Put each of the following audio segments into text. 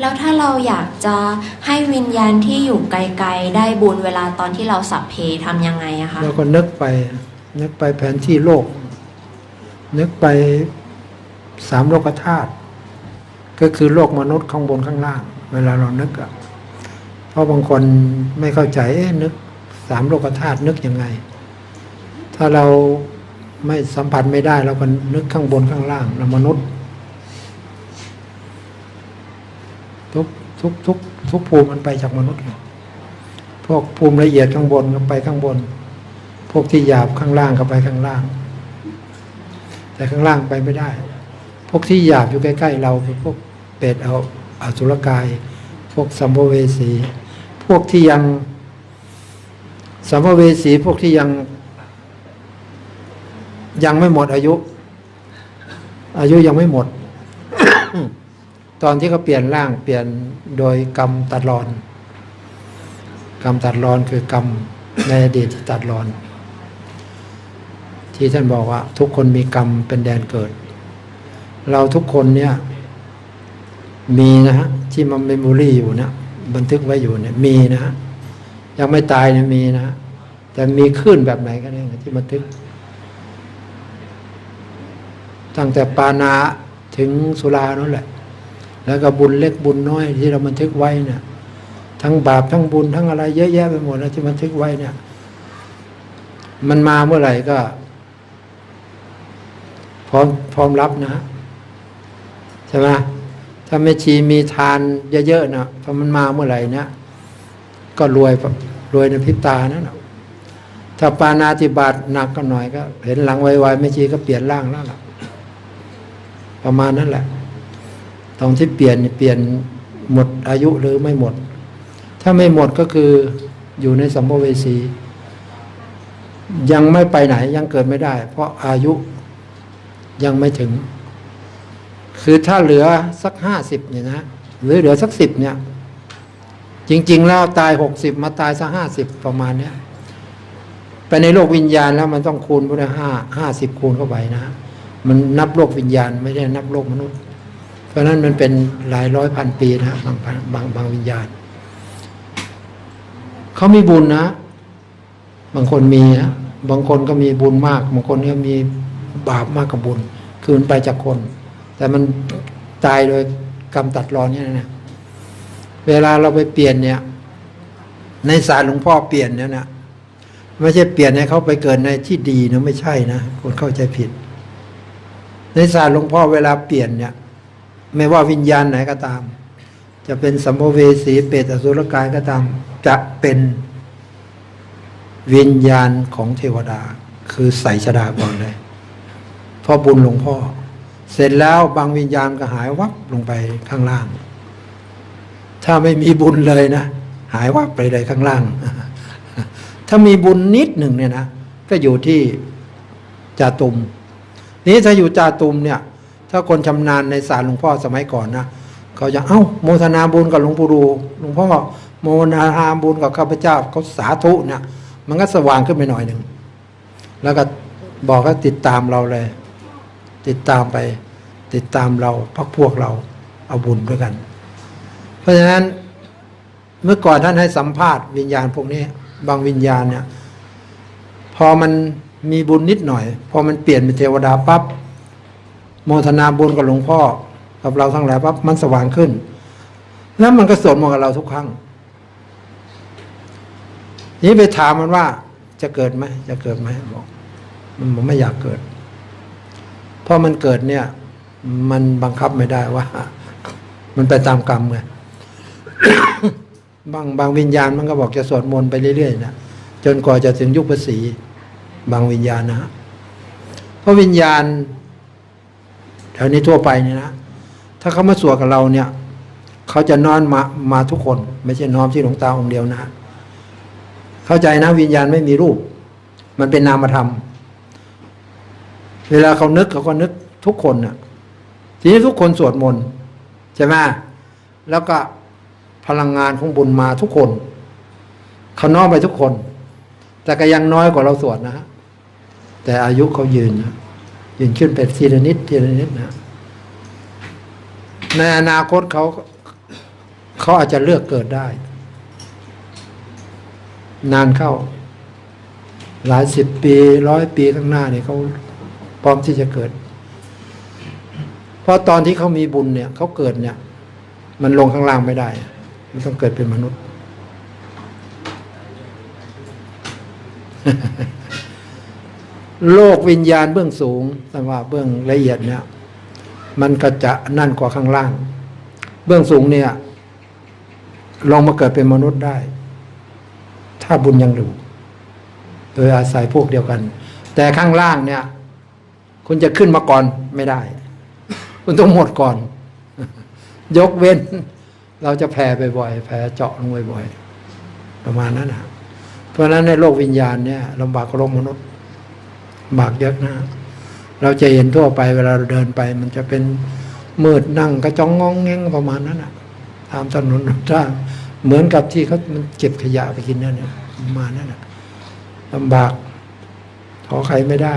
แล้วถ้าเราอยากจะให้วิญญาณที่อยู่ไกลๆ ได้บุญเวลาตอนที่เราสัพเพทำยังไงอะคะแล้วก็นึกไป นึกไปแผนที่โลก นึกไปสามโลกธาตุก็คือโลกมนุษย์ข้างบนข้างล่าง เวลาเรานึกอะเพราะบางคนไม่เข้าใจเอ๊นึกสามโลกธาตุนึกยังไง ถ้าเราไม่สัมผัสไม่ได้เราก็นึกข้างบนข้างล่างเรามนุษย์ ทุกทุกทุกทุกภูมิมันไปจากมนุษย์หมดพวกภูมิละเอียดข้างบนก็ไปข้างบน พวกที่หยาบข้างล่างก็ไปข้างล่าง แต่ข้างล่างไปไม่ได้ พวกที่หยาบอยู่ใกล้ ๆ เราคือพวกเปรตเอาอสุรกาย พวกสัมภเวสี พวกที่ยังสัมภเวสี พวกที่ยังยังไม่หมดอายุ อายุยังไม่หมด ตอนที่เขาเปลี่ยนร่างเปลี่ยนโดยกรรมตัดรอน กรรมตัดรอนคือกรรมในอดีตที่ตัดรอน ที่ท่านบอกว่า ทุกคนมีกรรมเป็นแดนเกิด เราทุกคนเนี่ย มีนะฮะที่มันเมมโมรี่อยู่นี่ยบันทึกไว้อยู่เนี่ย มีนะฮะยังไม่ตายเนี่ยมีนะฮะแต่มีขึ้นแบบไหนก็ได้ที่บันทึก ตั้งแต่ปานาถึงสุรานั่นแหละ แล้วก็บุญเล็กบุญน้อยที่เราบันทึกไว้เนี่ย ทั้งบาปทั้งบุญทั้งอะไรเยอะแยะไปหมดแล้วที่บันทึกไว้เนี่ย มันมาเมื่อไหร่ก็ พร้อมพร้อมรับนะฮะใช่ไหมถ้าไม่ชีมีทานเยอะๆนะพอมันมาเมื่อไหร่เนี่ยก็รวยรวยในพริบตานั่นะถ้าปานาติบาตหนักก็หน่อยก็ เห็นหลังไวๆไม่ชีก็เปลี่ยนร่างแล้วล่ะประมาณนั้นแหละ ตอนที่เปลี่ยนเปลี่ยนหมดอายุหรือไม่หมด ถ้าไม่หมดก็คืออยู่ในสัมภเวสี ยังไม่ไปไหนยังเกิดไม่ได้ เพราะอายุยังไม่ถึง คือถ้าเหลือสักห้าสิบเนี่ยนะหรือเหลือสักสิบเนี่ย จริง ๆ แล้วตายหกสิบมาตายสักห้าสิบประมาณเนี้ยไปในโลกวิญญาณแล้วมันต้องคูณไปด้วยห้าห้าสิบคูณเข้าไปนะ มันนับโลกวิญญาณไม่ได้นับโลกมนุษย์ ราะนั้นมันเป็นหลายร้อยพันปีนะบางพันบางบางวิญญาณเขามีบุญนะ บางคนมีนะบางคนก็มีบุญมาก บางคนก็มีบาปมากกว่าบุญ คือมันไปจากคน แต่มันตายโดยกรรมตัดรอนเนี่ยนะเวลาเราไปเปลี่ยนเนี่ย ในศาลหลวงพ่อเปลี่ยนเนี่ยนะไม่ใช่เปลี่ยนให้เขาไปเกิดในที่ดีนะไม่ใช่นะคนเข้าใจผิด ในศาสตร์หลวงพ่อเวลาเปลี่ยนเนี่ย ไม่ว่าวิญญาณไหนก็ตาม จะเป็นสัมภเวสีเปรตอสุรกายก็ตาม จะเป็นวิญญาณของเทวดา คือใส่ชดาก่อนเลยพราะบุญหลวงพ่อ เสร็จแล้วบางวิญญาณก็หายวับลงไปข้างล่าง ถ้าไม่มีบุญเลยนะ หายวับไปเลยข้างล่าง ถ้ามีบุญนิดหนึ่งเนี่ยนะก็อยู่ที่จาตุม นี้ถ้าอยู่จาตุมเนี่ย ถ้าคนชำนาญในศาลหลวงพ่อสมัยก่อนนะเขาจะเอ้าโมทนาบุญกับหลวงปู่ดูหลวงพ่อโมนาบุญกับข้าพเจ้าเขาสาธุเนี่ยมันก็สว่างขึ้นไปหน่อยหนึ่งแล้วก็บอกก็ติดตามเราเลย ติดตามไป ติดตามเราพักพวกเราเอาบุญด้วยกัน เพราะฉะนั้นเมื่อก่อนท่านให้สัมภาษณ์วิญญาณพวกนี้ บางวิญญาณเนี่ย พอมันมีบุญนิดหน่อย พอมันเปลี่ยนเป็นเทวดาปั๊บ โมทนาบุญกับหลวงพ่อ กับเราทั้งหลายปั๊บมันสว่างขึ้น แล้วมันก็สวดมนต์กับเราทุกครั้งนี้ไปถามมันว่า จะเกิดไหมจะเกิดไหมบอกมันบอกไม่อยากเกิด เพราะมันเกิดเนี่ย มันบังคับไม่ได้ว่า มันไปตามกรรมไงบางบางวิญญาณมันก็บอกจะสวดมนต์ไปเรื่อยๆนะจนกว่าจะถึงยุคภาษีบางวิญญาณนะฮะเพราะวิญญาณ แถวนี้ทั่วไปเนี่ยนะถ้าเขามาสวดกับเราเนี่ยเขาจะนอนมามาทุกคน ไม่ใช่น้อมที่หลวงตาองค์เดียวนะเข้าใจนะวิญญาณไม่มีรูป มันเป็นนามธรรม เวลาเขานึกเขาก็นึกทุกคนน่ะทีนี้ทุกคนสวดมนต์ใช่ไหมแล้วก็พลังงานของบุญมาทุกคนเขาน้อมไปทุกคน แต่ก็ยังน้อยกว่าเราสวดนะฮะแต่อายุเขายืนนะ ยืนขึ้นเป็นทีละนิดทีละนิดนะในอนาคตเขาเขาอาจจะเลือกเกิดได้ นานเข้า หลายสิบปีร้อยปีข้างหน้าเนี่ยเขาพร้อมที่จะเกิด เพราะตอนที่เขามีบุญเนี่ยเขาเกิดเนี่ย มันลงข้างล่างไม่ได้ มันต้องเกิดเป็นมนุษย์ โลกวิญญาณเบื้องสูงแต่ว่าเบื้องละเอียดเนี่ย มันก็จะนั่นกว่าข้างล่าง เบื้องสูงเนี่ย ลองมาเกิดเป็นมนุษย์ได้ ถ้าบุญยังอยู่โดยอาศัยพวกเดียวกัน แต่ข้างล่างเนี่ย คุณจะขึ้นมาก่อนไม่ได้ คุณต้องหมดก่อน ยกเว้น เราจะแผ่บ่อยๆแผ่เจาะลงบ่อยๆประมาณนั้นนะเพราะฉะนั้นในโลกวิญญาณเนี่ยลำบากกว่าโลกมนุษย์ บากเยอะนะเราจะเห็นทั่วไปเวลาเราเดินไป มันจะเป็นมืดนั่งกระจองงองแงงประมาณนั้นอะตามถนนถ้างเหมือนกับที่เขามันเก็บขยะไปกินนั่นเนี่ยประมาณนั้นอะลำบากขอใครไม่ได้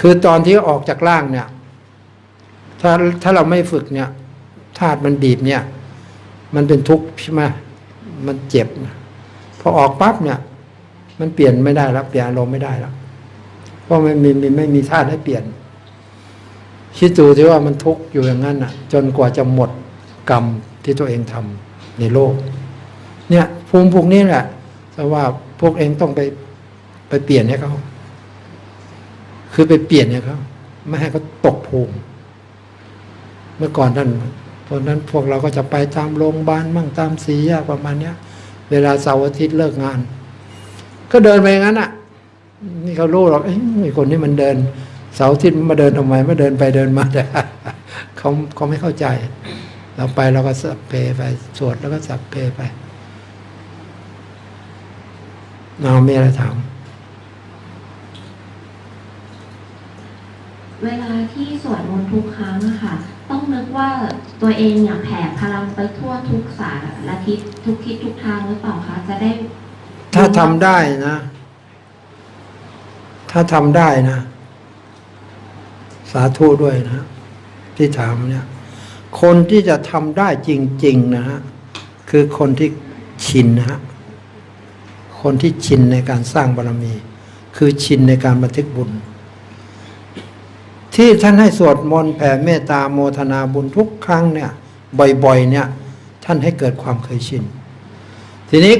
คือตอนที่ออกจากร่างเนี่ย ถ้าถ้าเราไม่ฝึกเนี่ยธาตุมันบีบเนี่ย มันเป็นทุกข์ใช่ไหมมันเจ็บนะพอออกปั๊บเนี่ย มันเปลี่ยนไม่ได้แล้วเปลี่ยนอารมณ์ไม่ได้แล้ว เพราะไม่มีไม่มีธาตุให้เปลี่ยน คิดดูที่ว่ามันทุกข์อยู่อย่างนั้นน่ะ จนกว่าจะหมดกรรมที่ตัวเองทำในโลก เนี่ย ภูมิพวกนี้แหละแต่ว่าพวกเองต้องไปไปเปลี่ยนให้เขาคือไปเปลี่ยนให้เขาไม่ให้เขาตกภูมิ เมื่อก่อนท่านตอนนั้นพวกเราก็จะไปตามโรงพยาบาลมั่งตามสีแยกประมาณเนี้ย เวลาเสาร์อาทิตย์เลิกงาน ก็เดินไปอย่างนั้นอะ นี่เขารู้หรอกเอ้ยไอ้คนนี้มันเดิน เสาร์อาทิตย์มันมาเดินทำไมมาเดินไปเดินมาแต่เขาเขาไม่เข้าใจ เราไปเราก็สับเพไปสวดแล้วก็สับเพไปเราไม่อะไรถามเวลาที่สวดมนต์ทุกครั้งอะค่ะ ต้องนึกว่าตัวเองเนี่ยแผ่พลังไปทั่วทุกสารทิศทุกทิศทุกทางหรือเปล่าคะจะได้ ถ้าทำได้นะ ถ้าทำได้นะ สาธุด้วยนะ ที่ถามเนี่ย คนที่จะทำได้จริง ๆ นะฮะคือคนที่ชินนะฮะคนที่ชินในการสร้างบารมี คือชินในการบันทึกบุญ ที่ท่านให้สวดมนต์แผ่เมตตาโมทนาบุญทุกครั้งเนี่ย บ่อยๆ เนี่ย ท่านให้เกิดความเคยชิน ทีนี้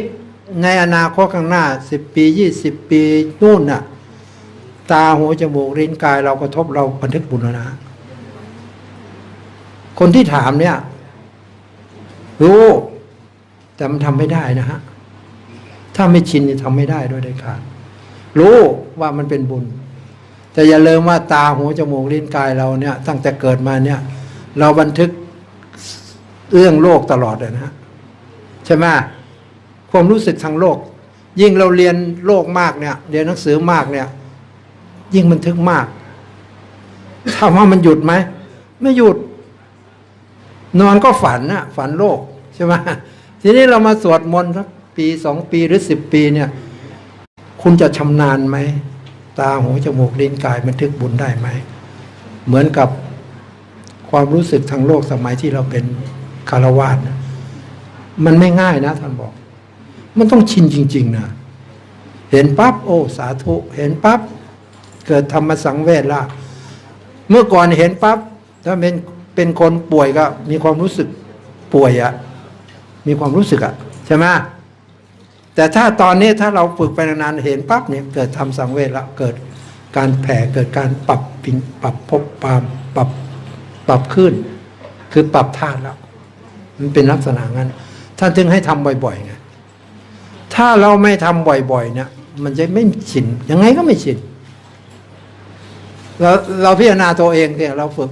ในอนาคตข้างหน้าสิบปียี่สิบปีนู่นน่ะ ตาหูจมูกลิ้นกายเรากระทบเราบันทึกบุญแล้วนะ คนที่ถามเนี่ย รู้แต่มันทำไม่ได้นะฮะ ถ้าไม่ชินนี่ทำไม่ได้ด้วยเด็ดขาดรู้ว่ามันเป็นบุญ แต่อย่าลืมว่าตาหูจมูกลิ้นกายเราเนี่ย ตั้งแต่เกิดมาเนี่ย เราบันทึกเรื่องโลกตลอดเลยนะฮะใช่ไหมความรู้สึกทางโลก ยิ่งเราเรียนโลกมากเนี่ย เรียนหนังสือมากเนี่ย ยิ่งบันทึกมากถามว่ามันหยุดไหมไม่หยุด นอนก็ฝันนะฝันโลกใช่ไหมทีนี้เรามาสวดมนต์สักปีสองปีหรือสิบปีเนี่ย คุณจะชำนาญไหม ตาหูจมูกลิ้นกายบันทึกบุญได้ไหม เหมือนกับความรู้สึกทางโลกสมัยที่เราเป็นคารวาสนะมันไม่ง่ายนะท่านบอก มันต้องชินจริง ๆนะเห็นปั๊บโอ้ สาธุ เห็นปั๊บ เกิดธรรมสังเวชละเมื่อก่อนเห็นปั๊บถ้าเป็นเป็นคนป่วยก็ มีความรู้สึกป่วยอะมีความรู้สึกอะใช่ไหมแต่ถ้าตอนนี้ถ้าเราฝึกไปนานๆเห็นปั๊บเนี่ยเกิดทำสังเวชละเกิดการแผ่เกิดการปรับปิงปรับภพปามปรับปรับขึ้น คือปรับธาตุแล้ว มันเป็นลักษณะงั้น ท่านถึงให้ทำบ่อยๆไงถ้าเราไม่ทำบ่อยๆเนี่ยมันจะไม่ชินยังไงก็ไม่ชิน เราเราพิจารณาตัวเองเนี่ยเราฝึก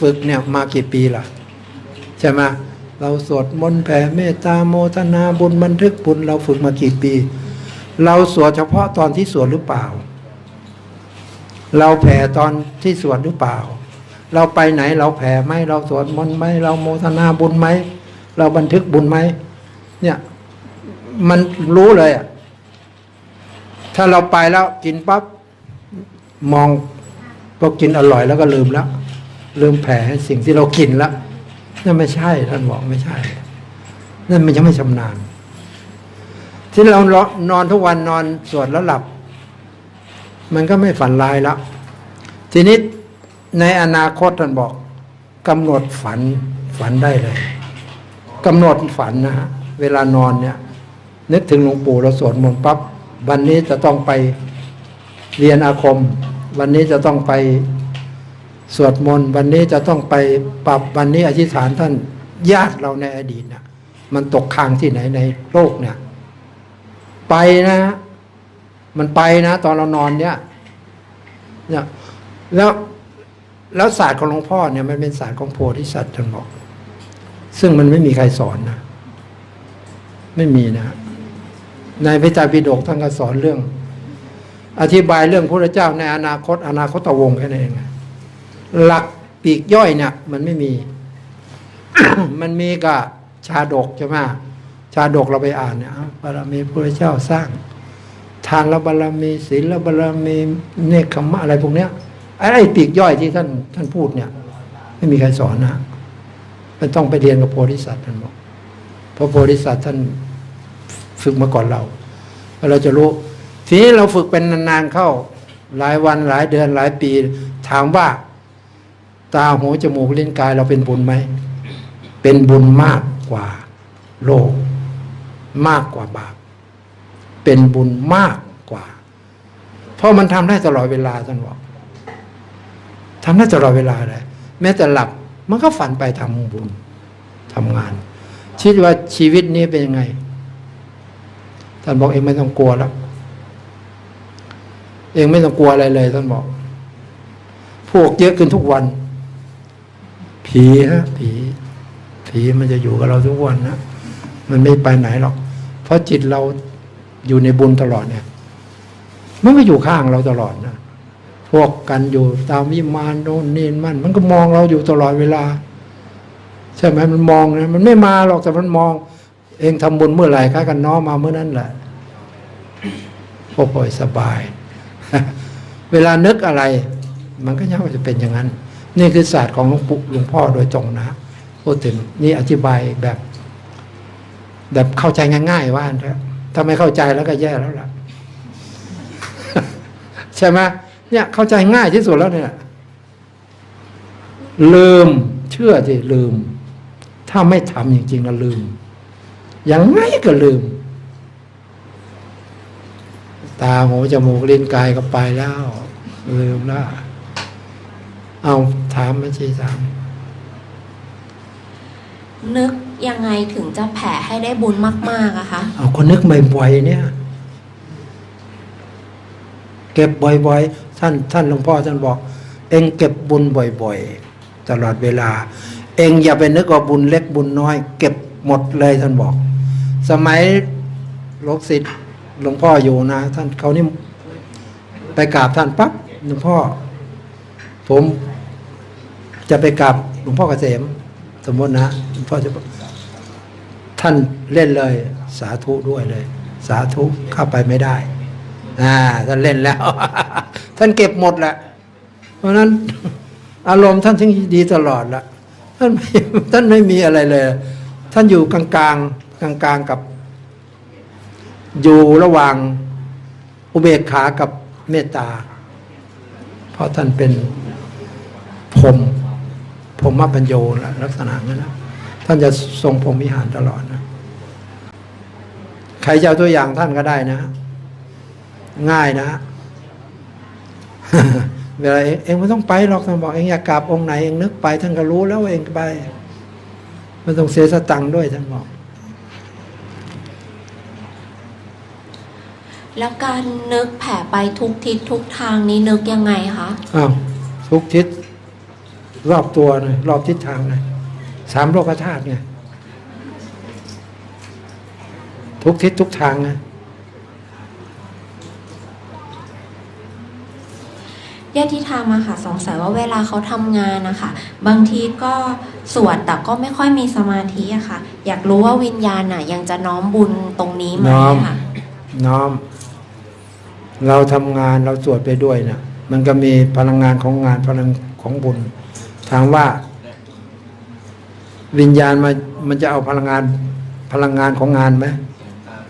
ฝึกเนี่ยมากี่ปีล่ะใช่ไหมเราสวดมนต์แผ่เมตตาโมทนาบุญบันทึกบุญเราฝึกมากี่ปี เราสวดเฉพาะตอนที่สวดหรือเปล่า เราแผ่ตอนที่สวดหรือเปล่า เราไปไหนเราแผ่ไหมเราสวดมนต์ไหมเราโมทนาบุญไหมเราบันทึกบุญไหมเนี่ยมันรู้เลยอะถ้าเราไปแล้วกินปั๊บมอง พอกินอร่อยแล้วก็ลืมแล้วลืมแผ่ให้สิ่งที่เรากินแล้วนั่นไม่ใช่ท่านบอกไม่ใช่ นั่นมันยังไม่ชำนาญ ที่เรานอนทุกวันนอนสวดแล้วหลับ มันก็ไม่ฝันร้ายแล้วทีนี้ในอนาคตท่านบอกกำหนดฝันฝันได้เลยกำหนดฝันนะฮะเวลานอนเนี่ย นึกถึงหลวงปู่เราสวดมนต์ปั๊บวันนี้จะต้องไปเรียนอาคม วันนี้จะต้องไปสวดมนต์วันนี้จะต้องไปปรับวันนี้อธิษฐานท่านญาติเราในอดีตนะมันตกค้างที่ไหนในโลกเนี่ย ไปนะ มันไปนะ ตอนเรานอนเนี่ยเนี่ยแล้วแล้วศาสตร์ของหลวงพ่อเนี่ยมันเป็นศาสตร์ของโพธิสัตว์ท่านบอก ซึ่งมันไม่มีใครสอนนะ ไม่มีนะในพระเจ้าปิฎกท่านก็สอนเรื่อง อธิบายเรื่องพระเจ้าในอนาคต อนาคตวงแค่นั้นเองหลักปีกย่อยเนี่ยมันไม่มี มันมีกับชาดกใช่ไหมชาดกเราไปอ่านเนี่ยบารมีพระเจ้าสร้าง ทานละบารมีศีลละบารมีเนคขมะอะไรพวกเนี้ยไอ้ปีกย่อยที่ท่านท่านพูดเนี่ย ไม่มีใครสอนนะมันต้องไปเรียนกับโพธิสัตว์ท่านบอกเพราะโพธิสัตว์ท่านฝึกมาก่อนเราเราจะรู้ ทีนี้เราฝึกเป็นนานๆเข้า หลายวันหลายเดือนหลายปี ถามว่า ตาหูจมูกลิ้นกายเราเป็นบุญไหม เป็นบุญมากกว่าโลก มากกว่าบาป เป็นบุญมากกว่า เพราะมันทำได้ตลอดเวลาท่านบอกทำได้ตลอดเวลาเลยแม้แต่หลับมันก็ฝันไปทำบุญทำงานคิดว่าชีวิตนี้เป็นยังไงท่านบอกเองไม่ต้องกลัวแล้ว เองไม่ต้องกลัวอะไรเลยท่านบอก พวกเยอะขึ้นทุกวัน ผีฮะ ผี ผีมันจะอยู่กับเราทุกวันนะมันไม่ไปไหนหรอก เพราะจิตเราอยู่ในบุญตลอดเนี่ย มันไม่อยู่ข้างเราตลอดนะพวกกันอยู่ตามวิมานโน่นนี่มัน มันก็มองเราอยู่ตลอดเวลา ใช่ไหมมันมองนะมันไม่มาหรอกแต่มันมอง เองทำบุญเมื่อไหร่ข้ากันน้อมาเมื่อนั้นแหละโอ้โหสบาย เวลานึกอะไร มันก็ยังจะเป็นอย่างนั้น นี่คือศาสตร์ของหลวงปู่หลวงพ่อโดยตรงนะพูดถึงนี่อธิบายแบบ แบบเข้าใจง่ายๆว่าเถอะถ้าไม่เข้าใจแล้วก็แย่แล้วล่ะ ใช่ไหมเนี่ยเข้าใจง่ายที่สุดแล้วเนี่ย ลืมเชื่อสิลืม ถ้าไม่ทำจริงๆแล้วลืมยังไงก็ลืม ตาหูจมูกลิ้นกายก็ไปแล้วลืมแล้วเอาถามมาชีถามนึกยังไงถึงจะแผ่ให้ได้บุญมาก ๆอะคะเอาคนนึกบ่อยๆเนี่ย เก็บบ่อยๆท่านท่านหลวงพ่อท่านบอก เองเก็บบุญบ่อย ๆ ตลอดเวลา เองอย่าไปนึกว่าบุญเล็กบุญน้อย เก็บหมดเลยท่านบอก สมัยหลวงศิษย์ หลวงพ่ออยู่นะ ท่านเขานี่ไปกราบท่านปั๊บหลวงพ่อ ผมจะไปกราบหลวงพ่อเกษมสมมตินะหลวงพ่อจะท่านเล่นเลย สาธุด้วยเลย สาธุเข้าไปไม่ได้อ่าท่านเล่นแล้ว ท่านเก็บหมดแหละเพราะนั้น อารมณ์ท่านถึงดีตลอดละท่านท่านไม่มีอะไรเลย ท่านอยู่กลางกลางกลางกลางๆกับ อยู่ระหว่างอุเบกขากับเมตตา เพราะท่านเป็นพรมพรหมปัญโยลลักษณะนั้นนะท่านจะทรงพรมวิหารตลอดนะใครจะเอาตัวอย่างท่านก็ได้นะ ง่ายนะเวลาเองไม่ต้องไปหรอกท่านบอกเองอยากกราบองค์ไหนเองนึกไปท่านก็รู้แล้วเองไปไม่ต้องเสียสตังค์ด้วยท่านบอก แล้วการนึกแผ่ไปทุกทิศทุกทางนี้นึกยังไงคะอ้าวทุกทิศรอบตัวเลยรอบทิศทางเลยสามโลกธาตุไงทุกทิศทุกทางไงญาติที่ทำอะค่ะสงสัยว่าเวลาเขาทำงานนะคะบางทีก็สวดแต่ก็ไม่ค่อยมีสมาธิอะค่ะ อยากรู้ว่าวิญญาณน่ะยังจะน้อมบุญตรงนี้ไหมน้อม ค่ะ น้อม เราทำงานเราสวดไปด้วยนะมันก็มีพลังงานของงานพลังของบุญ ถามว่า วิญญาณมันมันจะเอาพลังงานพลังงานของงานไหม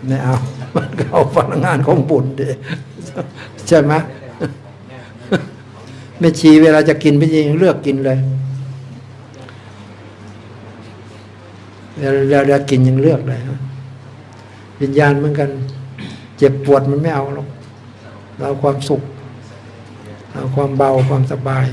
ไม่เอา มันก็เอาพลังงานของบุญดิใช่ไหมไม่ชีเวลาจะกินไม่ชีเลือกกินเลยเวลาเวลากินยังเลือกเลยวิญญาณเหมือนกัน เจ็บปวดมันไม่เอาหรอก เราเอาความสุขเอาความเบาความสบาย